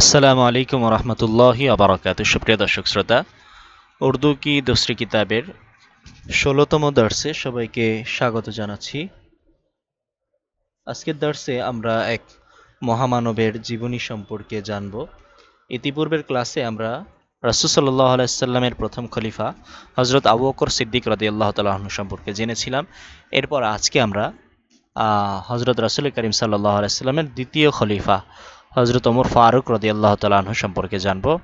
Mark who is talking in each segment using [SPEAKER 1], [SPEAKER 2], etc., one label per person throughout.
[SPEAKER 1] আসসালামু আলাইকুম রহমতুল্লাহি আবরাকাত সুপ্রিয় দর্শক শ্রোতা, উর্দু কি দোসরি কিতাবের ষোলোতম দর্শে সবাইকে স্বাগত জানাচ্ছি। আজকের দর্শে আমরা এক মহামানবের জীবনী সম্পর্কে জানব। ইতিপূর্বের ক্লাসে আমরা রাসুল সাল্লাহ আলাইসাল্লামের প্রথম খলিফা হজরত আবু বকর সিদ্দিক রদি আল্লাহ তালাহন সম্পর্কে জেনেছিলাম। এরপর আজকে আমরা হজরত রাসুল করিম সাল্লাহ আলাইস্লামের দ্বিতীয় খলিফা হজরত ওমর ফারুক আল্লাহ তালাহ সম্পর্কে জানব।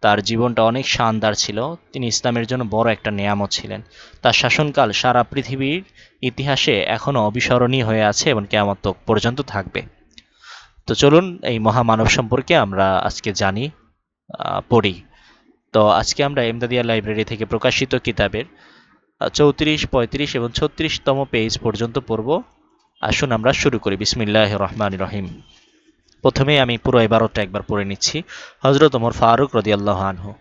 [SPEAKER 1] তার জীবনটা অনেক শানদার ছিল। তিনি ইসলামের জন্য বড় একটা নিয়ামত ছিলেন। তার শাসনকাল সারা পৃথিবীর ইতিহাসে এখনও অবিস্মরণীয় হয়ে আছে এবং কেমত পর্যন্ত থাকবে। তো চলুন এই মহামানব সম্পর্কে আমরা আজকে জানি পড়ি। তো আজকে আমরা এমদাদিয়া লাইব্রেরি থেকে প্রকাশিত কিতাবের চৌত্রিশ, পঁয়ত্রিশ এবং ছত্রিশতম পেজ পর্যন্ত পড়ব। আসুন আমরা শুরু করি। বিসমিল্লাহ রহমান রহিম। প্রথমেই আমি পুরো এবারতটা একবার পড়ে নিচ্ছি। حضرت عمر فاروق رضی اللہ عنہ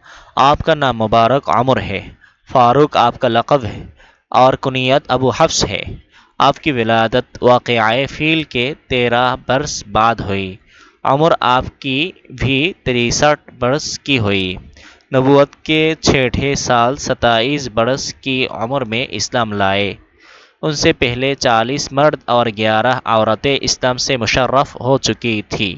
[SPEAKER 1] آپ کا نام مبارک عمر ہے فاروق آپ کا لقب ہے اور کنیت ابو حفص ہے آپ کی ولادت واقعہ فیل کے تیرہ برس بعد ہوئی عمر آپ کی بھی تریسٹھ برس کی ہوئی نبوت کے چھٹے سال ستائیس برس کی عمر میں اسلام لائے ان سے پہلے چالیس مرد اور گیارہ عورتیں استم سے مشرف ہو چکی تھیں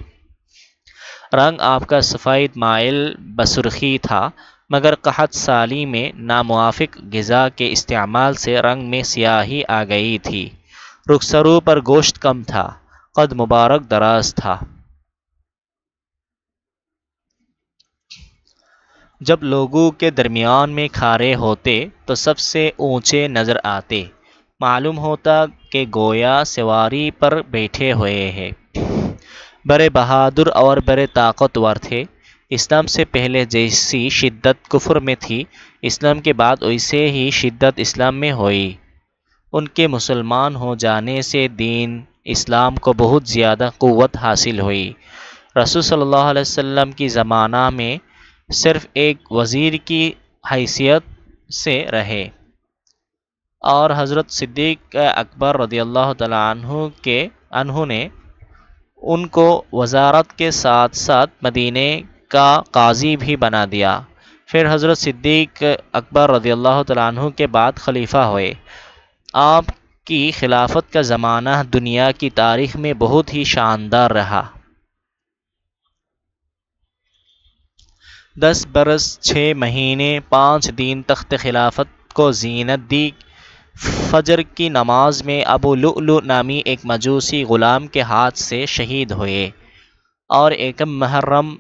[SPEAKER 1] رنگ آپ کا سفید مائل بسرخی تھا، مگر قحط سالی میں ناموافق غذا کے استعمال سے رنگ میں سیاہی آ گئی تھی۔ رخسرو پر گوشت کم تھا، قد مبارک دراز تھا۔ جب لوگوں کے درمیان میں کھارے ہوتے تو سب سے اونچے نظر آتے۔ معلوم ہوتا کہ گویا سواری پر بیٹھے ہوئے ہیں۔ بڑے بہادر اور بڑے طاقتور تھے۔ اسلام سے پہلے جیسی شدت کفر میں تھی، اسلام کے بعد ویسے ہی شدت اسلام میں ہوئی۔ ان کے مسلمان ہو جانے سے دین اسلام کو بہت زیادہ قوت حاصل ہوئی۔ رسول صلی اللہ علیہ وسلم کی زمانہ میں صرف ایک وزیر کی حیثیت سے رہے۔ اور حضرت صدیق اکبر رضی اللہ تعالیٰ عنہ کے عنہ نے ان کو وزارت کے ساتھ ساتھ مدینے کا قاضی بھی بنا دیا۔ پھر حضرت صدیق اکبر رضی اللہ تعالیٰ عنہ کے بعد خلیفہ ہوئے۔ آپ کی خلافت کا زمانہ دنیا کی تاریخ میں بہت ہی شاندار رہا۔ دس برس چھ مہینے پانچ دن تخت خلافت کو زینت دی فجر کی نماز میں ابو لؤلؤ نامی ایک مجوسی غلام کے ہاتھ سے شہید ہوئے اور ایک محرم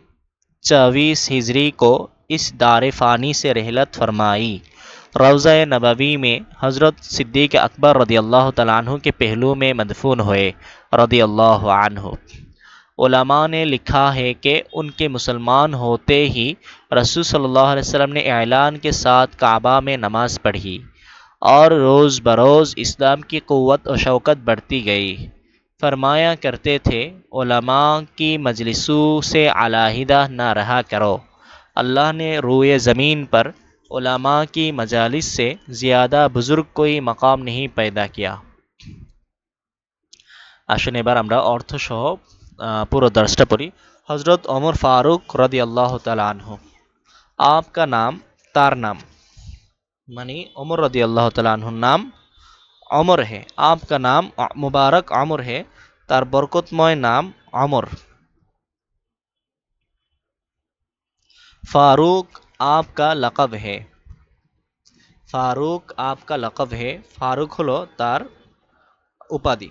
[SPEAKER 1] چویس ہجری کو اس دار فانی سے رحلت فرمائی۔ روضہ نبوی میں حضرت صدیق اکبر رضی اللہ تعالیٰ عنہ کے پہلو میں مدفون ہوئے رضی اللہ عنہ۔ علماء نے لکھا ہے کہ ان کے مسلمان ہوتے ہی رسول صلی اللہ علیہ وسلم نے اعلان کے ساتھ کعبہ میں نماز پڑھی۔ اور روز بروز اسلام کی قوت و شوکت بڑھتی گئی۔ فرمایا کرتے تھے، علماء کی مجلسوں سے علیحدہ نہ رہا کرو۔ اللہ نے روئے زمین پر علماء کی مجالس سے زیادہ بزرگ کوئی مقام نہیں پیدا کیا۔ করা আসুন এবার আমরা অর্থসহ پورا درست پوری۔ حضرت عمر فاروق رضی اللہ تعالیٰ عنہ۔ آپ کا نام، تار نام۔ मानी उमर रदी अल्लाह तु नाम अमर है आपका नाम मुबारक अमर है तार बरकतमय नाम अमर फारूक आपका लकब है फारूक आपका लकब है फारूक हलो तार उपाधि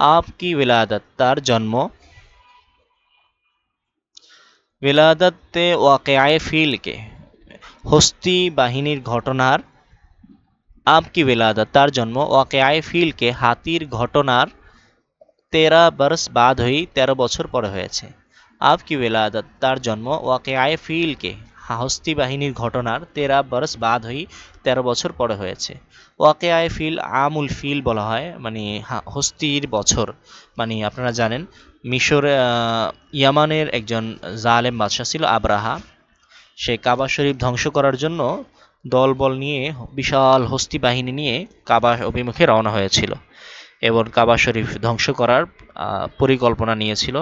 [SPEAKER 1] আপকি বিলাদত তার জন্ম বিলাদতে ওয়াকেআয় ফিলকে হস্তি বাহিনীর ঘটনার আপকি বিলাদত তার জন্ম ওয়াকেআয় ফিলকে হাতির ঘটনার তেরা বর্ষ বাদ হয়ে তেরো বছর পরে হয়েছে আপকি বিলাদত তার জন্ম ওয়াকেআয় ফিলকে হস্তি বাহিনীর ঘটনার তেরা বর্ষ বাদ হয়ে তেরো বছর পরে হয়েছে ওয়াকেআয় ফিল, আমুল ফিল বলা হয় মানে হস্তির বছর। মানে আপনারা জানেন, মিশর ইয়ামানের একজন জালেম বাদশাহ ছিল আবরাহা। সে কাবা শরীফ ধ্বংস করার জন্য দলবল নিয়ে, বিশাল হস্তি বাহিনী নিয়ে কাবা অভিমুখে রওনা হয়েছিল। এবং কাবা শরীফ ধ্বংস করার পরিকল্পনা নিয়েছিল।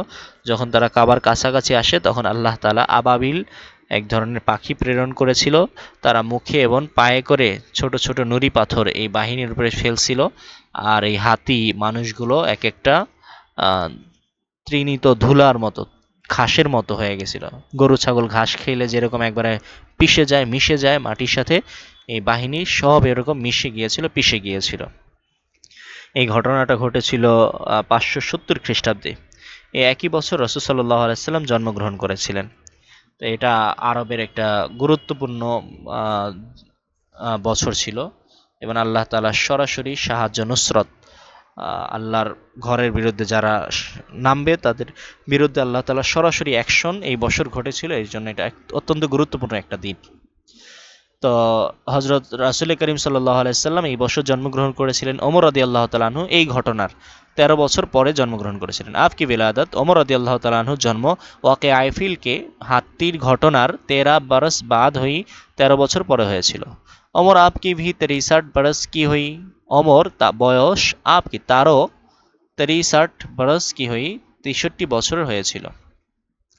[SPEAKER 1] যখন তারা কাবার কাছাকাছি আসে, তখন আল্লাহ তালা আবাবিল এক ধরনের পাখি প্রেরণ করেছিল। তারা মুখে এবং পায়ে করে ছোট ছোট নুড়ি পাথর এই বাহিনীর উপরে ফেলছিল আর এই হাতি মানুষগুলো এক একটা তৃণীত ধুলার মতো, ঘাসের মতো হয়ে গেছিল। গরু, ছাগল, ঘাস খেলে যেরকম একবারে পিষে যায়, মিশে যায় মাটির সাথে, এই বাহিনী সব এরকম মিশে গিয়েছিল, পিষে গিয়েছিল। এই ঘটনাটা ঘটেছিল পাঁচশো সত্তর খ্রিস্টাব্দে। এই একই বছর রসুল সাল্লাহ আলাইসাল্লাম জন্মগ্রহণ করেছিলেন। তো এটা আরবের একটা গুরুত্বপূর্ণ বছর ছিল। এবং আল্লাহ তালা সরাসরি সাহায্য, নুসরত আল্লাহর ঘরের বিরুদ্ধে যারা নামবে, তাদের বিরুদ্ধে আল্লাহ তালা সরাসরি অ্যাকশন এই বছর ঘটেছিল। এই জন্য এটা অত্যন্ত গুরুত্বপূর্ণ একটা দিন। তো হজরত রাসুল করিম সাল্লাহ আলাইসাল্লাম এই বছর জন্মগ্রহণ করেছিলেন ওমর আদি আল্লাহ তালাহু এই ঘটনার। তেরো বছর পরে জন্মগ্রহণ করেছিলেন। আফকি বিলাদত, ওমর আদি আল্লাহ তালাহুর জন্ম। ওয়াকে আইফিলকে হাতির ঘটনার তেরা বরস বাদ হই তেরো বছর পরে হয়েছিল। অমর আপকি ভি তেরিসাট বরস কি হই? অমর তা বয়স আপকি তারও তেরিসাট বরস কি হই? তেষট্টি বছর হয়েছিল।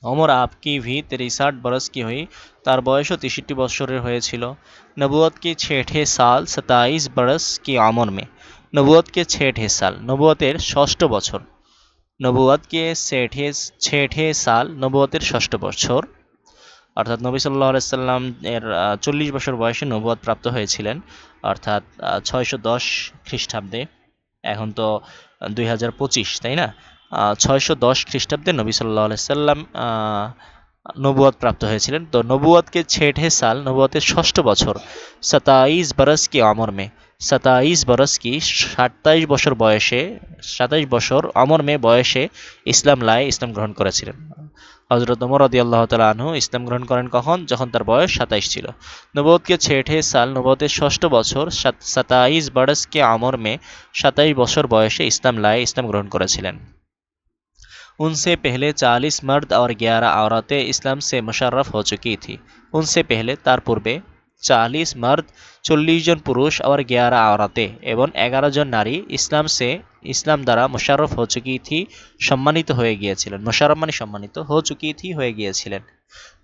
[SPEAKER 1] অমর আপকি ভি তেষাট বরস কি হই? তার বয়সও তেষট্টি বৎসরের হয়েছিল। নবুয়তকে ছেঠে সাল সাতাইশ বরস কি আমর মে? নবুয়তকে ছেঠে সাল নবুয়তের ষষ্ঠ বছর। নবুয়াদকে ছেঠে ছেঠে সাল নবুয়তের ষষ্ঠ বছর। অর্থাৎ নবী সাল্লাহ সাল্লাম এর চল্লিশ বছর বয়সে নবুয়াদ প্রাপ্ত হয়েছিলেন। অর্থাৎ ছয়শো দশ খ্রিস্টাব্দে। এখন তো দুই হাজার পঁচিশ, তাই না? ছয়শো দশ খ্রিস্টাব্দে নবী সাল্লাহ আলাইসাল্লাম নবুয়াত প্রাপ্ত হয়েছিলেন। তো নবুয়াতকে ছেঠে সাল নবুয়াতের ষষ্ঠ বছর, সাতাইশ বরস কি অমর মে, সাতাইশ বরস কি সাতাইশ বছর বয়সে, সাতাইশ বছর অমর মে বয়সে ইসলাম লাই ইসলাম গ্রহণ করেছিলেন। হজরত ওমর রদি আল্লাহ তালা আনহু ইসলাম গ্রহণ করেন কখন? যখন তার বয়স সাতাইশ ছিল। নবতকে ছেঠে সাল নবতের ষষ্ঠ বছর সাতাইশ বরস কে আমর মে, সাতাইশ বছর বয়সে ইসলাম লাই ইসলাম গ্রহণ করেছিলেন। उनसे पहले 40 मर्द और 11 औरतें इस्लाम से मुशर्रफ हो चुकी थी उनसे पहले তার পূর্বে 40 মর্দ চল্লিশ জন পুরুষ আর 11 আওরাতে এবং এগারো জন নারী ইসলাম সে ইসলাম দ্বারা মুশারফ হো চুকি থি সম্মানিত হয়ে গিয়েছিলেন মুশারফ মানে সম্মানিত হো চুকি থি হয়ে গিয়েছিলেন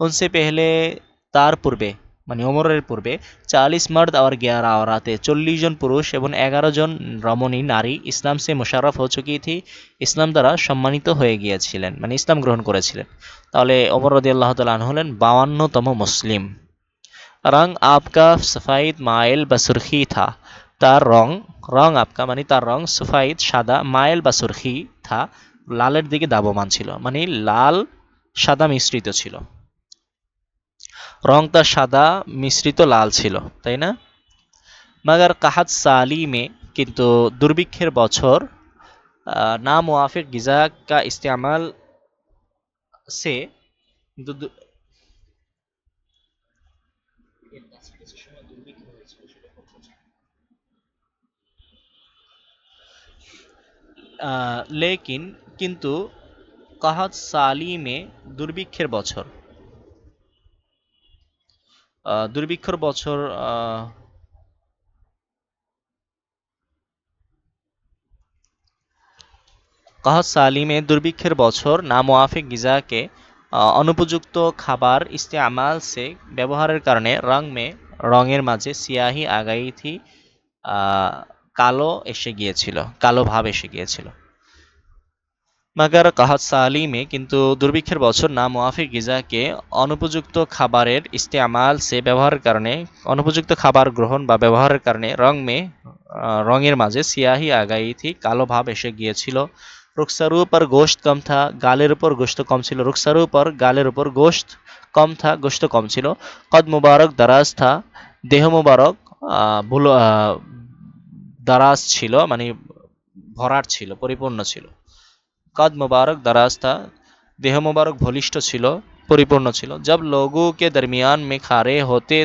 [SPEAKER 1] উনসে পেহলে তার পূর্বে মানে ওমরের পূর্বে চালিশ মার্দ আর গ্যারা আওরাতে চল্লিশ জন পুরুষ এবং এগারো জন রমণী নারী ইসলাম সে মুশারফ হো চুকি থি ইসলাম দ্বারা সম্মানিত হয়ে গিয়েছিলেন মানে ইসলাম গ্রহণ করেছিলেন। তাহলে ওমর রদি আল্লাহ তালান হলেন বাউান্নতম মুসলিম। রং আপকা সফাইদ মাইল বা সুরখি থা। তার রং রং আপকা মানে তার রং সুফাইদ সাদা মাইল বা সুরখি থা, লালের দিকে দাবমান ছিল মানে লাল সাদা মিশ্রিত ছিল। রং তার সাদা, মিশ্রিত লাল ছিল, তাই না? মাগার কাহাত সালিমে কিন্তু দুর্ভিক্ষের বছর না মুআফিক গিজা কা ইস্তেমাল সে লেকিন কিন্তু কাহাত সালিমে দুর্ভিক্ষের বছর। দুর্ভিক্ষর বছর কাহাত সালিমে দুর্ভিক্ষের বছর না মোয়াফিক গিজাকে অনুপযুক্ত খাবার ইস্তেমাল সে ব্যবহারের কারণে রং মে, রঙের মাঝে সিয়াহি আগাই থি কালো এসে গিয়েছিল, কালো ভাব এসে গিয়েছিল। মাগার কাহাত সালিমে কিন্তু দুর্ভিক্ষের বছর না মুআফিক গিজাকে অনুপযুক্ত খাবারের ইস্তেমাল সে ব্যবহারের কারণে, অনুপযুক্ত খাবার গ্রহণ বা ব্যবহারের কারণে রং মে রঙের মাঝে সিয়াহি আগাই থি কালো ভাব এসে গিয়েছিল। রুকসারু উপর গোশত কম থা, গালের উপর গোশত কম ছিল। রুকসারু উপর গালের উপর গোশত কম থা, গোশত কম ছিল। কদ মুবারক দারাজ থা, দেহ মুবারক ভুল দারাজ ছিল মানে ভরাট ছিল, পরিপূর্ণ ছিল। কাদ মুবারক দারাজ দেহ মুবারক বলিষ্ঠ ছিল, পরিপূর্ণ ছিল। জব লোগোকে দরমিয়ান মে খারে হতে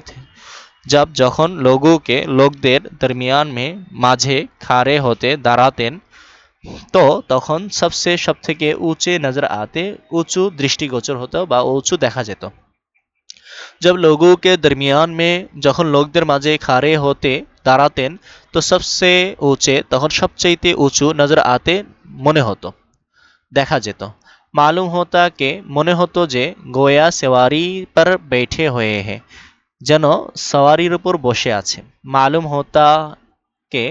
[SPEAKER 1] জব যখন লোগোকে লোকদের দরমিয়ান মে মাঝে খারে হতে দাঁড়াতেন, তো তখন সবচেয়ে সব থেকে উঁচে নজর আতে উঁচু দৃষ্টিগোচর হতো বা উঁচু দেখা যেত। জব লোগোকে দরমিয়ান মে যখন লোকদের মাঝে খারে হতে দাঁড়াতেন, তো সবচেয়ে উঁচে, তখন সবচেয়েতে উঁচু নজর আতে মনে হতো। দেখা যেত। মালুম হতা কে মনে হতো যে গোয়া সেওয়ারি পর বেঠে হয়ে হে, যেন সওয়ারির উপর বসে আছে। মালুম হতা কে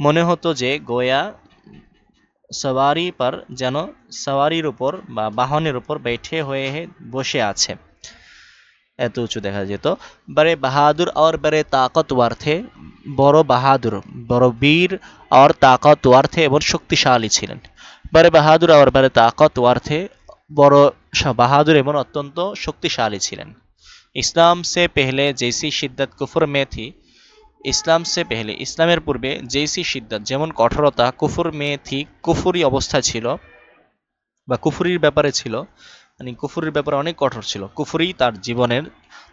[SPEAKER 1] মনে হতো যে গোয়া সওয়ারি পর যেন সওয়ারির উপর বা বাহনের উপর বেঠে হয়ে হে, বসে আছে। এত উঁচু দেখা যেত। বড়ে বাহাদুর আর বড়ে তাকতওয়ার থে, বড় বাহাদুর, বড় বীর আর তাকতওয়ার থে এবং শক্তিশালী ছিলেন। বড়ে বাহাদুর আর বড়ে তাকতওয়ার অর্থে বড় বাহাদুর এবং অত্যন্ত শক্তিশালী ছিলেন। ইসলাম সে পেহলে জেসি শিদ্দত কুফর মে থি ইসলাম সে পেহলে, ইসলামের পূর্বে জেসি শিদ্দত যেমন কঠোরতা, কুফুর মে থি কুফুরি অবস্থা ছিল বা কুফুরির ব্যাপারে ছিল মানে কুফুরির ব্যাপারে অনেক কঠোর ছিল, কুফুরি তার জীবনের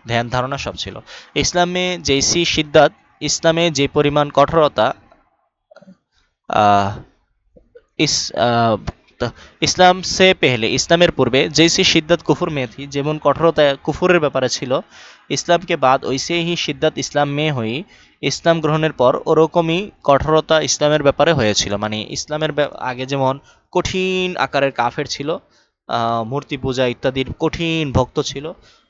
[SPEAKER 1] ধ্যান ধারণা সব ছিল। ইসলামে জেসি শিদ্দাত, ইসলামে যে পরিমাণ কঠোরতা ইস ইসলাম সে পেহলে, ইসলামের পূর্বে জেসি শিদ্দত কুফুর মে থি যেমন কঠোরতা কুফুরের ব্যাপারে ছিল, ইসলামকে বাদ ওইসে হি ইসলাম মে হই ইসলাম গ্রহণের পর ওরকমই কঠোরতা ইসলামের ব্যাপারে হয়েছিল। মানে ইসলামের আগে যেমন কঠিন আকারের কাফের ছিল মূর্তি পূজা ইত্যাদির কঠিন ভক্ত ছিল,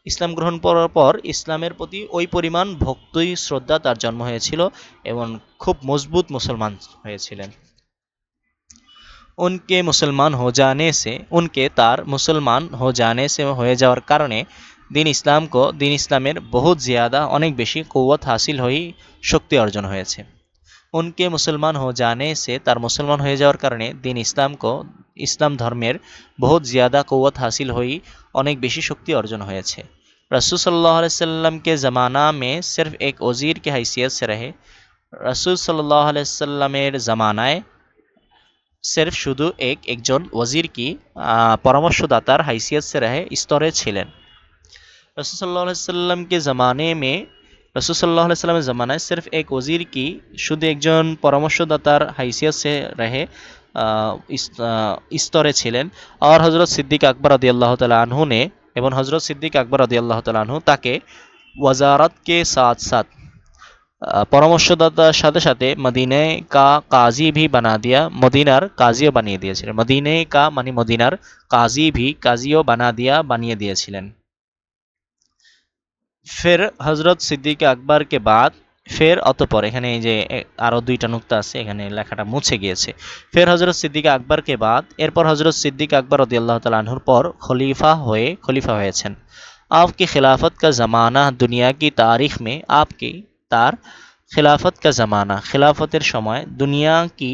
[SPEAKER 1] ইসলাম গ্রহণ করার পর ইসলামের প্রতি ওই পরিমাণ ভক্তি শ্রদ্ধা তার জন্ম হয়েছিল এবং খুব মজবুত মুসলমান হয়েছিলেন। उनके मुसलमान हो जाने से उनके তার মুসলমান हो जाने से হয়ে যাওয়ার কারণে দিন ইসলাম কো দিন ইসলামের বহুত জিয়াদা অনেক বেশি কৌয়ত হাসিল হয়ে শক্তি অর্জন হয়েছে উনকে মুসলমান হো জানে সে তার মুসলমান হয়ে যাওয়ার কারণে দিন ইসলাম কো ইসলাম ধর্মের বহুত জিয়াদা কৌয়ত হাসিল হয়ে অনেক বেশি শক্তি অর্জন হয়েছে रसूल सल्लल्लाहु अलैहि वसल्लम के ज़माना में सिर्फ एक वज़ीर की हैसियत से रहे রসুল সাল্লাহ আলাইসাল্লামের জামানায় সির্ফ শুধু এক একজন ওয়াজির কি আহ, পরামর্শদাতার হাইসিয়ত সে রহে স্তরে ছিলেন रसूल सल्लल्लाहु अलैहि वसल्लम के ज़माने में রসুল সাল্লাহ সাল্লামের জামানায় সির্ফ এক ওজির কি শুধু একজন পরামর্শদাতার হাইসিয়ত সে রহে আহ, ইস- আহ, স্তরে ছিলেন আর হজরত সিদ্দিক আকবর রদি আল্লাহ তালা আনহু ने এবং হজরত সিদ্দিক আকবর রদি আল্লাহ তালা আনহু তাকে ওয়াজারত के साथ साथ আহ, পরামর্শদাতার সাথে সাথে মদিনে কা কাজী ভি বানা দিয়া মদিনার কাজীও বানিয়ে দিয়েছিলেন মদিনে কা মানে মদিনার কাজী ভি কাজীও বানা দিয়া বানিয়ে দিয়েছিলেন ফের হজরত সিদ্দিক আকবরকে বাদ ফের অতপর এখানে এই যে এ, আরো দুইটা নুক্তা আছে এখানে লেখাটা মুছে গিয়েছে ফের হজরত সিদ্দিক আকবরকে বাদ এরপর হজরত সিদ্দিক আকবর রদি আল্লাহ তালহুর পর খলিফা হয়ে খলিফা হয়েছেন आपकी खिलाफत का ज़माना दुनिया की तारीख में आपकी তার খেলাফত কা জামানা। খেলাফতের সময় দুনিয়া কি,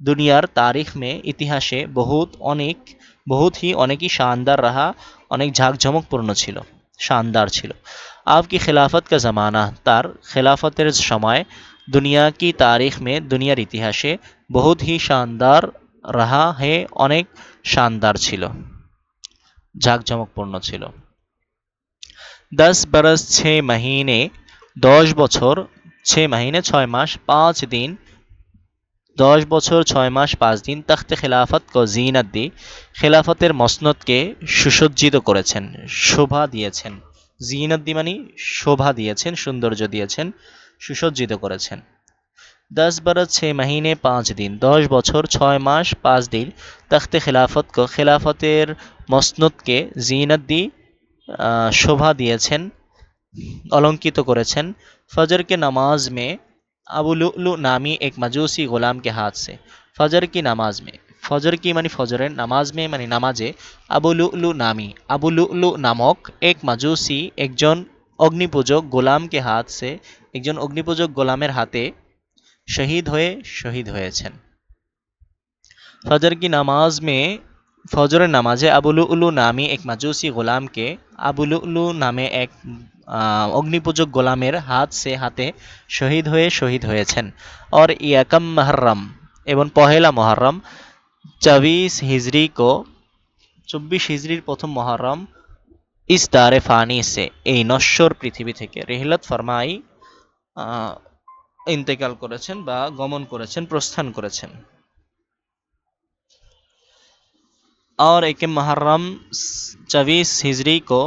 [SPEAKER 1] দুনিয়ার তারিখ মে ইতিহাসে বহুত অনেক, বহুত হি অনেকই শানদার রাহা, অনেক ঝাঁকঝমকপূর্ণ ছিল, শানদার ছিল। আপ কি খেলাফত কা জামানা? তার খেলাফতের সময় দুনিয়া কি তারিখ মে দুনিয়ার ইতিহাসে বহুত হি শানদার রাহা হে, অনেক শানদার ছিল, ঝাঁকঝমকপূর্ণ ছিল। দশ বরস ছ মহিনে দশ বছর, ছয় মাহিনে, ছয় মাস, পাঁচ দিন। দশ বছর, ছয় মাস, পাঁচ দিন তখ্ত খেলাফত কো জিনত দি। খিলাফতের মসনদকে সুসজ্জিত করেছেন, শোভা দিয়েছেন। জিনত দি মানে শোভা দিয়েছেন, সৌন্দর্য দিয়েছেন, সুসজ্জিত করেছেন। দশ বরস ছয় মাহিনে, পাঁচ দিন। দশ বছর, ছয় মাস, পাঁচ দিন তখ্ত খিলাফত খিলাফতের মসনদকে জিনত দি শোভা দিয়েছেন অলঙ্কিত করেছেন फजर के नमाज में अबू लुलु नामी एक मजूसी गुलाम के हाथ से फजर की नमाज में ফজর কি মানে ফজরের নামাজ মে মানে নামাজে আবু লুলু নামি আবু লুলু নামক এক মাজুসি একজন অগ্নিপূজক গোলামকে হাত সে একজন অগ্নিপূজক গোলামের হাতে শহীদ হয়ে শহীদ হয়েছেন ফজর কি নামাজ মে ফজরের নামাজে আবুলু উলু নামী এক মাজুসি গোলামকে আবুলু উলু নামে এক আহ, অগ্নিপূজক গোলামের হাত সে হাতে শহীদ হয়ে শহীদ হয়েছেন और ইয়াকাম মহরম এবং পহেলা মহরম চবিশ হিজরি কো চব্বিশ হিজরির প্রথম মহরম ইস দারে ফানি সে এই নশ্বর পৃথিবী থেকে রেহলত ফরমাই আহ, ইন্তেকাল করেছেন বা গমন করেছেন প্রস্থান করেছেন और एक মহরম চবিশ হিজরি কো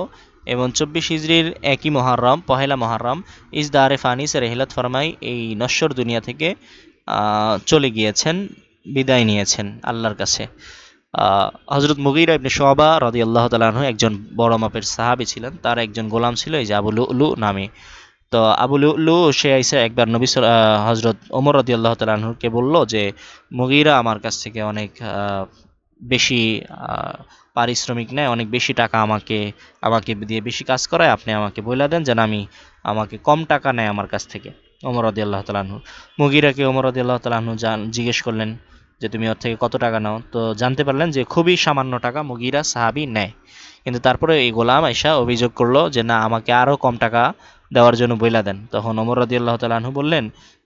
[SPEAKER 1] এবং চব্বিশ হিজরির একই মহরম, পহেলা মহরম ইস দারে ফানি সে রেহলত ফরমাই এই নশ্বর দুনিয়া থেকে চলে গিয়েছেন, বিদায় নিয়েছেন আল্লাহর কাছে। হজরত মুগিরা ইবনে শোবা রদি আল্লাহ তালাহ একজন বড় মাপের সাহাবি ছিলেন। তার একজন গোলাম ছিল, এই যে আবু উলু নামে। তো আবু লু সে আইসা একবার নবী হজরত ওমর রদি আল্লাহ তালাহকে বলল যে, মুগিরা আমার কাছ থেকে অনেক বেশি পারিশ্রমিক নেয়, অনেক বেশি টাকা আমাকে আমাকে দিয়ে বেশি কাজ করায়, আপনি আমাকে বলে দেন যেন আমি আমাকে কম টাকা নেয় আমার কাছ থেকে। ওমর রদি আল্লাহ তালাহু মুগিরাকে ওমর রদি আল্লাহ তালাহু জিজ্ঞেস করলেন, যে তুমি ওর থেকে কত টাকা নাও? তো জানতে পারলেন যে খুবই সামান্য টাকা মুগিরা, সাহাবি নেয়। কিন্তু তারপরে এই গোলাম আয়সা অভিযোগ করল যে, না, আমাকে আরও কম টাকা দেওয়ার জন্য বইলা দেন। তখন ওমর রদি আল্লাহ তালাহু বললেন,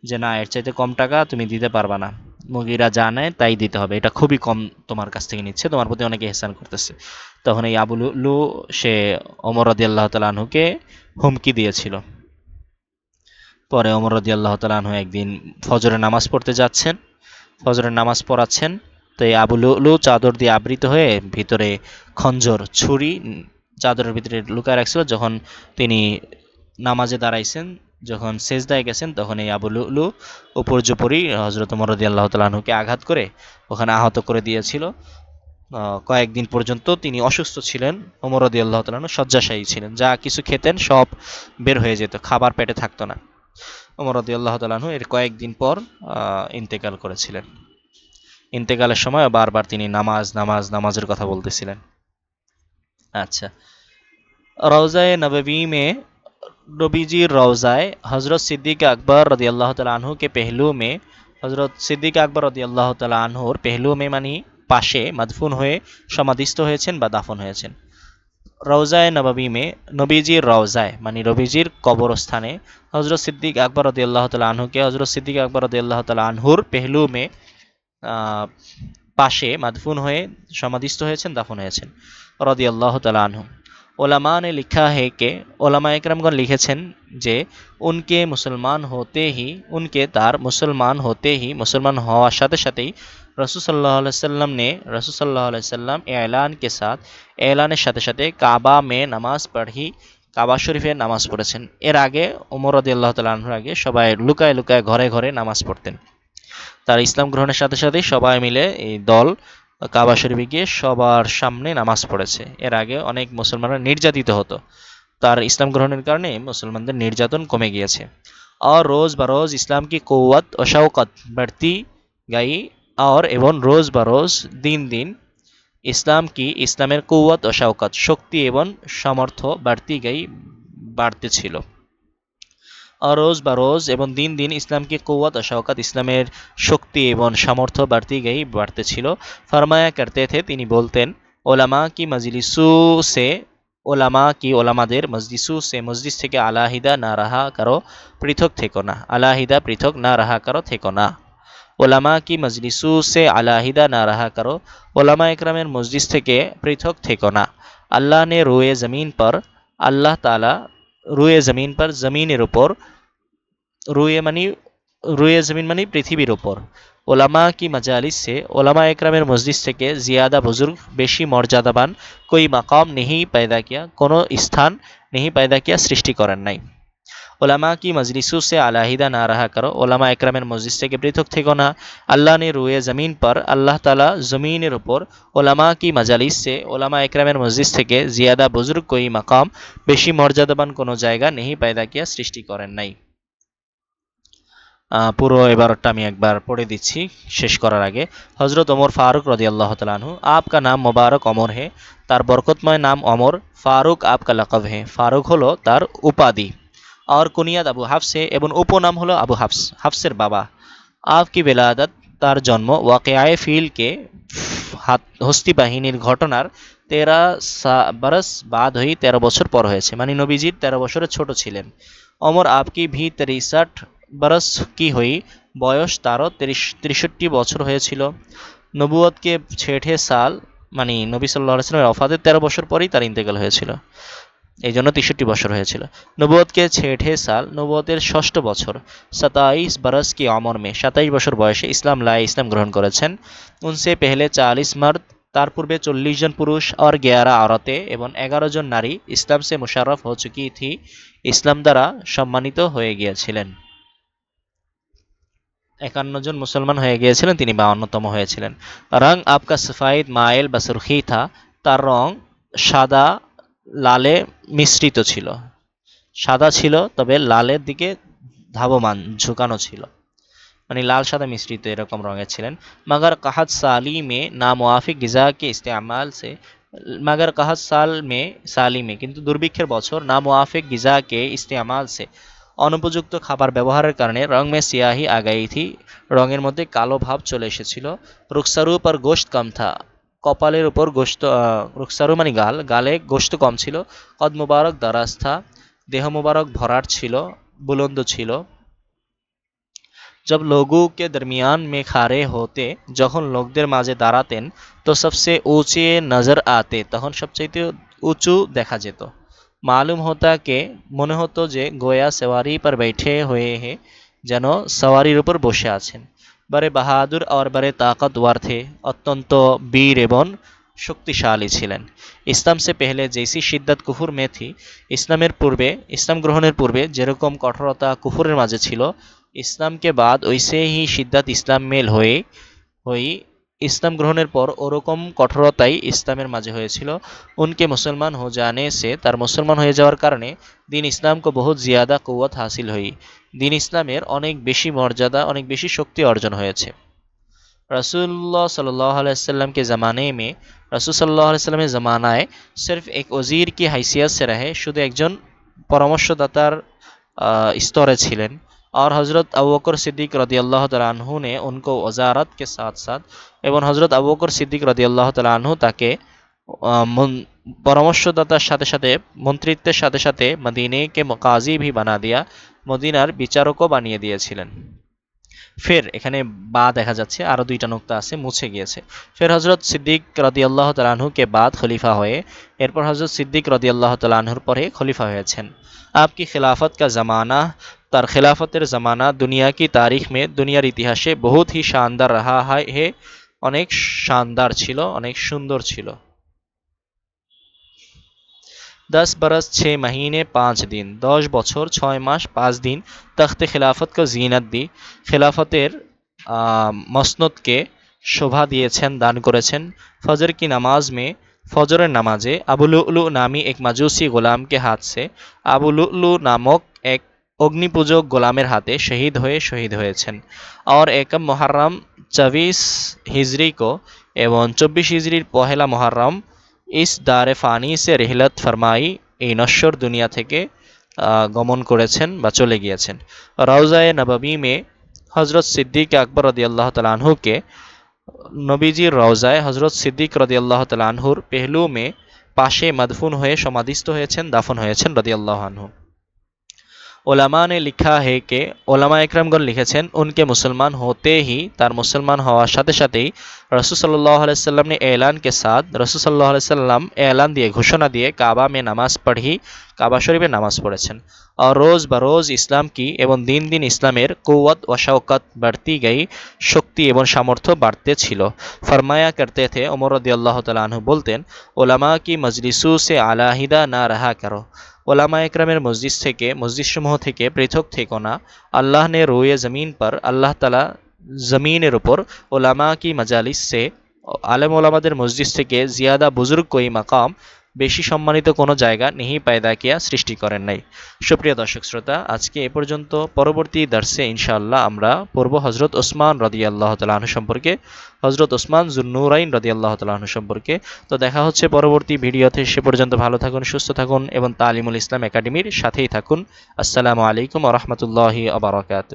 [SPEAKER 1] যে না, এর চাইতে কম টাকা তুমি দিতে পারবা না। মুগিরা যা নেয় তাই দিতে হবে। এটা খুবই কম তোমার কাছ থেকে নিচ্ছে, তোমার প্রতি অনেকে এহসান করতেছে। তখন এই আবুল সে রদি আল্লাহ তালাহুকে হুমকি দিয়েছিল। পরে ওমর রদি আল্লাহ তালাহু একদিন ফজরে নামাজ পড়তে যাচ্ছেন। ফজরের নামাজ পড়াচ্ছেন। তো এই আবু লু চাদর দিয়ে আবৃত হয়ে ভিতরে খঞ্জর ছুরি চাদরের ভিতরে লুকায় রাখছিল। যখন তিনি নামাজে দাঁড়াইছেন যখন সেজদায় গেছেন, তখন এই আবুলু উপর্যপরি হজরত মরদি আল্লাহ তালাহুকে আঘাত করে ওখানে আহত করে দিয়েছিল। কয়েকদিন পর্যন্ত তিনি অসুস্থ ছিলেন ওমরদি আল্লাহ তালাহু শয্যাশায়ী ছিলেন। যা কিছু খেতেন, সব বের হয়ে যেত, খাবার পেটে থাকতো না। ওমরদি আল্লাহ তালাহু এর কয়েকদিন পর ইন্তেকাল করেছিলেন। ইন্তেকালের সময় বারবার তিনি নামাজ নামাজ, নামাজের কথা বলতেছিলেন। আচ্ছা। রওজায় নবী মে नबीजी रौज़ाए हज़रत सिद्दीक अकबर रदी अल्लाह ताला अन्हु के पहलू में হজরত সিদ্দিক আকবর রদি আল্লাহ তালা আনহুর পেহলু মে মানি পাশে মাদফুন হয়ে সমাধিস্থ হয়েছেন বা দাফন হয়েছেন রওজায় নবাবী মে নবীজির রওজায় মানে নবীজির কবরস্থানে হজরত সিদ্দিক আকবর রদি আল্লাহ তালা আনহুকে হজরত সিদ্দিক আকবর রদি আল্লাহ তালা আনহুর পেহলু মে আহ, পাশে মাদফুন হয়ে সমাধিস্থ হয়েছেন দাফন হয়েছেন রদি আল্লাহ তালা আনহু ওলামা ने लिखा है कि ওলামা একরামগণ লিখেছেন যে উনকে মুসলমান হতে হি উনকে তার মুসলমান হতে হি মুসলমান হওয়ার সাথে সাথেই রসুল সাল্লাহ সাল্লাম ने रसूल सल्लल्लाहु अलैहि वसल्लम एलान के साथ এলানের সাথে সাথে কাবা মে নামাজ পড়ি কাবা শরীফে নামাজ পড়েছেন এর আগে ওমর রদি আল্লাহ তালাহুর আগে সবাই লুকায় লুকায় ঘরে ঘরে নামাজ পড়তেন তার ইসলাম গ্রহণের সাথে সাথেই সবাই মিলে এই দল কাবা শরীফে গিয়ে সবার সামনে নামাজ পড়েছে এর আগে অনেক মুসলমানরা নির্যাতিত হতো তার ইসলাম গ্রহণের কারণে মুসলমানদের নির্যাতন কমে গিয়েছে और रोज़ बरोज़ इस्लाम की क़ुव्वत व शौकत बढ़ती गई और এবং রোজ বরোজ দিন দিন ইসলাম কি ইসলামের কুয়াত ও শওকত শক্তি এবং সামর্থ্য বাড়তি গাই বাড়তে ছিল আর রোজ বা রোজ এবং দিন দিন ইসলামকে কৌয়াত ও শওকাত ইসলামের শক্তি এবং সামর্থ্য বাড়তে গেই বাড়তেছিল। ফারমায়া কারতে থে তিনি বলতেন, ওলামা কি মজলিসু সে, ওলামা কি ওলামাদের মজলিসু সে মজলিস থেকে আলাহিদা না রাহা কারও পৃথক থেকো না, আলাহিদা পৃথক না রাহা কারও থেকো না। ওলামা কি মজলিসু সে আলাহিদা না রাহা কারও ওলামা একরামের মসজিদ থেকে পৃথক থেকো না। আল্লাহ নে রুয়ে জমিন পর আল্লাহ তালা রুয়ে জমিন পর জমিনের উপর, রুয়ে মানে রুয়ে জমিন মানে পৃথিবীর উপর। ওলামা কি মজালিস সে ওলামা একরামের মসজিদ থেকে জিয়াদা বুজুর্গ বেশি মর্যাদাবান, কই মাকাম নেহি পায়দা কিয়া, কোনো স্থান নেহি পায়দা কিয়া সৃষ্টি করেন নাই। ওলামা কি মজলিসু সে আলাহিদা না রাহা করো ওলামা একরামের মসজিদ থেকে পৃথক থেকো না আল্লাহ ने রুয়ে জমিন पर আল্লাহ তালা জমিনের উপর ওলামা কি মজালিস সে ওলামা একরামের মসজিদ থেকে জিয়াদা বুজুর্গ কই মাকাম বেশি মর্যাদাবান কোনো জায়গা নেহি पैदा किया সৃষ্টি করেন নাই আহ, পুরো এবারটা আমি একবার পড়ে দিচ্ছি শেষ করার আগে হজরত ওমর ফারুক রদি আল্লাহ তালু আপকা নাম মোবারক অমর হে তার বরকতময় নাম অমর ফারুক আপকা লকব হে ফারুক হলো তার উপাধি আর কুনিয়াদ আবু হাফসে এবং উপনাম হলো আবু হাফস, হাফসের বাবা। আপ কি বেলাদত তার জন্ম ওয়াকেআ ফিলকে হাত, হস্তি বাহিনীর ঘটনার তেরা বরস বাদ হই তেরো বছর পর হয়েছে। মানে নবীজির তেরো বছরের ছোট ছিলেন। অমর আপকি ভি তেরিশাট বরস কি হই বয়স তারও তেষট্টি বছর হয়েছিল। নবুয়তকে ছেঠে সাল মানে নবী সাল্লাহ আসলামের অফাদের তেরো বছর পরেই তার ইন্তেকাল হয়েছিল। এই জন্য তেষট্টি বছর হয়েছিল। নবুয়তকে ছেঠে সাল নবুয়তের ষষ্ঠ বছর। সাতাইশ বরস কি অমর মে, সাতাইশ বছর বয়সে ইসলাম লাই ইসলাম গ্রহণ করেছেন। উনসে পেহলে চালিস মার্দ তার পূর্বে চল্লিশ জন পুরুষ আর গেয়ারা আরতে এবং এগারো জন নারী ইসলাম সে মুশারফ হো চুকি থি ইসলাম দ্বারা সম্মানিত হয়ে গিয়েছিলেন। একান্ন জন মুসলমান হয়ে গিয়েছিলেন, তিনি বাউন্নতম হয়েছিলেন। রং আপকা সফাইদ মাইল বা সুরখি থা, তার রং সাদা লালে মিশ্রিত ছিল। সাদা ছিল, তবে লালের দিকে ধাবমান, ঝুঁকানো ছিল। মানে লাল সাদা মিশ্রিত এরকম রঙের ছিলেন। মগর কাহাত সালি মে না মুআফিক গিজাকে ইস্তেমাল সে, মগর কাহাত সাল মে সালি মে কিন্তু দুর্ভিক্ষের বছর না মুআফিক গিজাকে ইস্তেমাল সে। অনুপযুক্ত খাবার ব্যবহারের কারণে রং মে সিয়াহি আগাই থি রঙের মধ্যে কালো ভাব চলে এসেছিল। রুকসারুপ আর গোশত কম থা। কপালের উপর গোশত রুকসারু মানে গাল গালে গোশত কম ছিল কদ মুবারক দারাস্থা দেহ মুবারক ভরাট ছিল বুলন্দ ছিল जब लोगों के दरमियान में खारे হতে যখন লোকদের মাঝে দাঁড়াতেন তো সবসে উঁচে নজর আতে তখন সবচাইতে উঁচু দেখা যেত মালুম হতা কে মনে হতো যে গোয়া সওয়ারি পর बैठे হয়ে হে যেন সওয়ারির উপর বসে আছেন বারে বাহাদুর আর বারে তাকতওয়ার থে অত্যন্ত বীর এবং শক্তিশালী ছিলেন ইসলাম সে পেহলে জেসি শিদ্দাত কুফুর মে থি ইসলামের পূর্বে ইসলাম গ্রহণের পূর্বে যেরকম কঠোরতা কুফুরের মাঝে ছিল इस्लाम के बाद वैसे ही शिद्दत ইসলাম মেল হয়ে হই ইসলাম গ্রহণের পর ওরকম কঠোরতাই ইসলামের মাঝে হয়েছিল। উনকে মুসলমান হো জানে সে, তার মুসলমান হয়ে যাওয়ার কারণে দিন ইসলামকে বহু জিয়াদা কৌয়ত হাসিল হই। দিন ইসলামের অনেক বেশি মর্যাদা, অনেক বেশি শক্তি অর্জন হয়েছে। रसूलुल्लाह সাল্লাহ अलैहि वसल्लम के ज़माने में रसूल सल्लल्लाहु अलैहि वसल्लम ज़मानाए सिर्फ एक वज़ीर की हैसियत একজন পরামর্শদাতার স্তরে ছিলেন। और हज़रत अबूकर सिद्दीक रदी अल्लाह तु ने उनको वजारत के साथ साथ এবং হজরত আবু বকর সিদ্দিক রদি আল্লাহ তালু তাকে পরামর্শদাতার সাথে সাথে মন্ত্রিত্বের সাথে সাথে মদিনেকে কাজী ভি বানা দিয়া মদিনার বিচারকও বানিয়ে দিয়েছিলেন ফের এখানে বা দেখা যাচ্ছে আরও দুইটা নোক্তা আছে মুছে গিয়েছে ফের হজরত সিদ্দিক রদি আল্লাহ তালাহুকে বাদ খলিফা হয়ে এরপর হজরত সিদ্দিক রদি আল্লাহ তালাহুর পরে খলিফা হয়েছেন आपकी खिलाफत का ज़माना তার খেলাফতের জামানা দুনিয়া কি তারিখ মে দুনিয়ার ইতিহাসে বহুত হি শানদার রাহা হে অনেক শানদার ছিল অনেক সুন্দর ছিল दस बरस छः महीने पाँच दिन দশ বছর ছয় মাস পাঁচ দিন তখতে খিলাফতকে জিনাত দি খিলাফতের মসনদকে শোভা দিয়েছেন দান করেছেন ফজর কি নামাজ মে ফজরের নামাজে আবুলুলু নামি এক মাজুসি গোলামকে হাত সে আবুলুলু নামক এক অগ্নিপূজক গোলামের হাতে শহীদ হয়ে শহীদ হয়েছেন। আর একম মহারাম চবিশ হিজরি কো এবং চব্বিশ হিজরির পহেলা মহারাম ইস দারে ফানি সে রেহলত ফরমাই এই নশ্বর দুনিয়া থেকে গমন করেছেন বা চলে গিয়েছেন। রওজায় নবাবী মে হজরত সিদ্দিক আকবর রদি আল্লাহ তালাহুকে নবীজির রওজায় হজরত সিদ্দিক রদি আল্লাহ তালাহুর পেহলু মে পাশে মদফুন হয়ে সমাধিস্থ হয়েছেন, দাফন হয়েছেন রদি আল্লাহ আনহু। ওলামা ने लिखा है कि ওলামা একরামগণ লিখেছেন উনকে মুসলমান হতে হি তার মুসলমান হওয়ার সাথে সাথেই রসুল সাল্লাহ আলাইসাল্লাম ने ऐलान के साथ রসুল সাল্লাহ আলাইসাল্লাম এলান দিয়ে ঘোষণা দিয়ে কাবা মে নামাজ পড়ি কাবা শরীফে নামাজ পড়েছেন আর রোজ বরোজ ইসলাম কি এবং দিন দিন ইসলামের কৌয়ত ও শওকত বাড়তি গই শক্তি এবং সামর্থ্য বাড়তে ছিল ফরমায়া করতে থে ওমর রদি আল্লাহ তালু বলতেন ওলামা কি মজলিসু সে আলাহিদা না রাহা করো ওলামা একরামের মসজিদ থেকে, মসজিদসমূহ থেকে পৃথক থেকো না আল্লাহ নে রোয়ে জমিন পর আল্লাহ তালা জমিনের উপর ওলামা কি মজালিস সে আলেম ওলামাদের মসজিদ থেকে জিয়াদা বুজুর্গ কই মাকাম বেশি সম্মানিত কোনো জায়গা নিহি পায়দাকিয়া সৃষ্টি করেন নাই। সুপ্রিয় দর্শক শ্রোতা, আজকে এ পর্যন্ত পরবর্তী দর্শে ইনশাআল্লাহ আমরা পূর্ব হজরত ওসমান রদি আল্লাহ তালাহনু সম্পর্কে। হজরত ওসমান জুন্নুরাইন আল্লাহ তালাহনু সম্পর্কে। তো দেখা হচ্ছে পরবর্তী ভিডিওতে, সে পর্যন্ত ভালো থাকুন, সুস্থ থাকুন এবং তালিমুল ইসলাম একাডেমির সাথেই থাকুন। আসসালামু আলাইকুম রহমতুল্লাহি আবরকাত